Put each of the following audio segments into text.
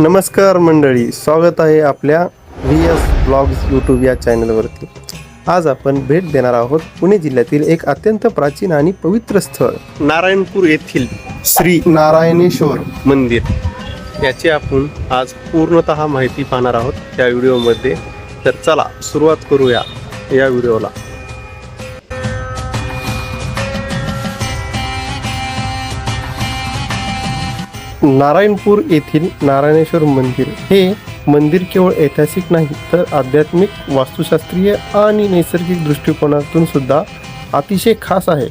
नमस्कार मंडळी स्वागत आहे आपल्या व्ही एस ब्लॉग्स यूट्यूब या चॅनलवरती. आज आपण भेट देणार आहोत पुणे जिल्ह्यातील एक अत्यंत प्राचीन आणि पवित्र स्थळ. नारायणपूर येथील श्री नारायणेश्वर. मंदिर. याची आपण आज पूर्णतः माहिती पाहणार आहोत या व्हिडिओमध्ये. तर चला सुरुवात करूया या व्हिडिओला. नारायणपूर येथील नारायणेश्वर मंदिर हे मंदिर केवळ ऐतिहासिक नाही तर आध्यात्मिक वास्तुशास्त्रीय आणि नैसर्गिक दृष्टिकोनातून सुद्धा अतिशय खास आहे.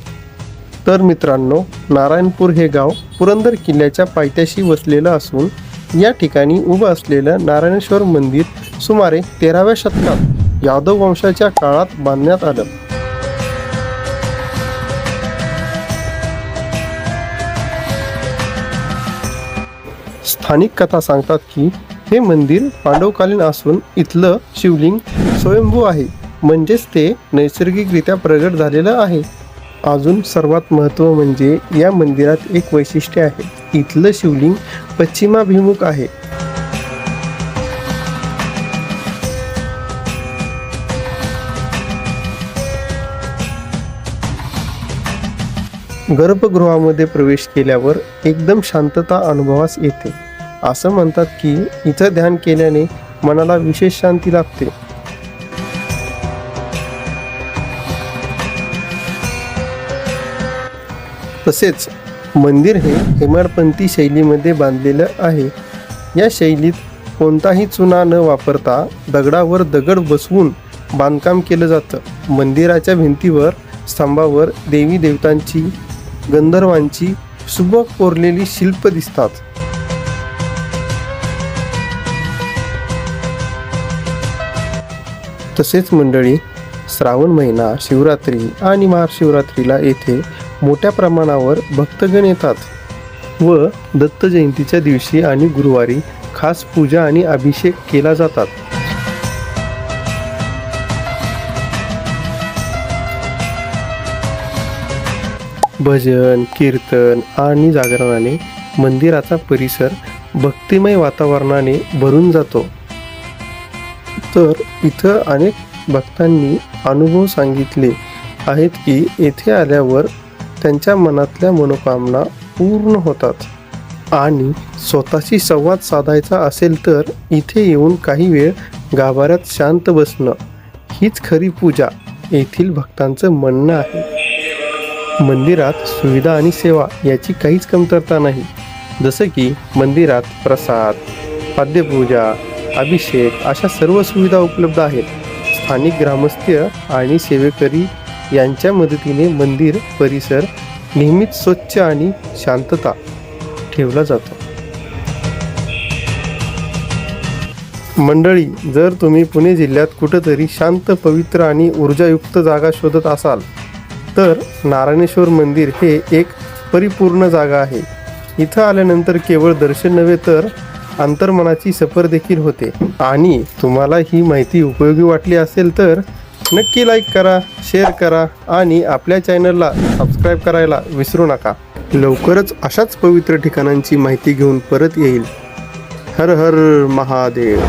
तर मित्रांनो नारायणपूर हे गाव पुरंदर किल्ल्याच्या पायथ्याशी वसलेलं असून या ठिकाणी उभं असलेलं नारायणेश्वर मंदिर सुमारे तेराव्या शतकात यादव वंशाच्या काळात बांधण्यात आलं. स्थानिक कथा सांगतात की हे मंदिर पांडवकालीन असून इथलं शिवलिंग स्वयंभू आहे. म्हणजेच ते नैसर्गिकरित्या प्रगट झालेलं आहे. अजून सर्वात महत्त्व म्हणजे या मंदिरात एक वैशिष्ट्य आहे. इथलं शिवलिंग पश्चिमाभिमुख आहे. गर्भगृहामध्ये प्रवेश केल्यावर एकदम शांतता अनुभवास येते. असं म्हणतात की इथं ध्यान केल्याने मनाला विशेष शांती लाभते. तसेच मंदिर हे हेमाडपंथी शैलीमध्ये बांधलेलं आहे. या शैलीत कोणताही चुना न वापरता दगडावर दगड बसवून बांधकाम केलं जातं. मंदिराच्या भिंतीवर स्तंभावर देवी देवतांची गंधर्वांची सुबक कोरलेली शिल्प दिसतात. तसेच मंडळी श्रावण महिना शिवरात्री आणि महाशिवरात्रीला येथे मोठ्या प्रमाणावर भक्तगण येतात व दत्त जयंतीच्या दिवशी आणि गुरुवारी खास पूजा आणि अभिषेक केला जातात. भजन कीर्तन आणि जागरणाने मंदिराचा परिसर भक्तिमय वातावरणाने भरून जातो. तर इथं अनेक भक्तांनी अनुभव सांगितले आहेत की येथे आल्यावर त्यांच्या मनातल्या मनोकामना पूर्ण होतात आणि स्वतःशी संवाद साधायचा असेल तर इथे येऊन काही वेळ गाभाऱ्यात शांत बसणं हीच खरी पूजा येथील भक्तांचं म्हणणं आहे. मंदिरात सुविधा आणि सेवा याची काहीच कमतरता नाही. जसं की मंदिरात प्रसाद पाद्यपूजा अभिषेक अशा सर्व सुविधा उपलब्ध आहेत. स्थानिक ग्रामस्थ आणि सेवेकरी यांच्या मदतीने मंदिर परिसर नेहमीच स्वच्छ आणि शांतता ठेवला जातो. मंडळी जर तुम्ही पुणे जिल्ह्यात कुठंतरी शांत पवित्र आणि ऊर्जायुक्त जागा शोधत असाल तर नारायणेश्वर मंदिर हे एक परिपूर्ण जागा आहे. इथं आल्यानंतर केवळ दर्शन नव्हे तर अंतर्मनाची सफर देखील होते. आणि तुम्हाला ही माहिती उपयोगी वाटली असेल तर नक्की लाईक करा शेअर करा आणि आपल्या चॅनलला सबस्क्राईब करायला विसरू नका. लवकरच अशाच पवित्र ठिकाणांची माहिती घेऊन परत येईल. हर हर महादेव.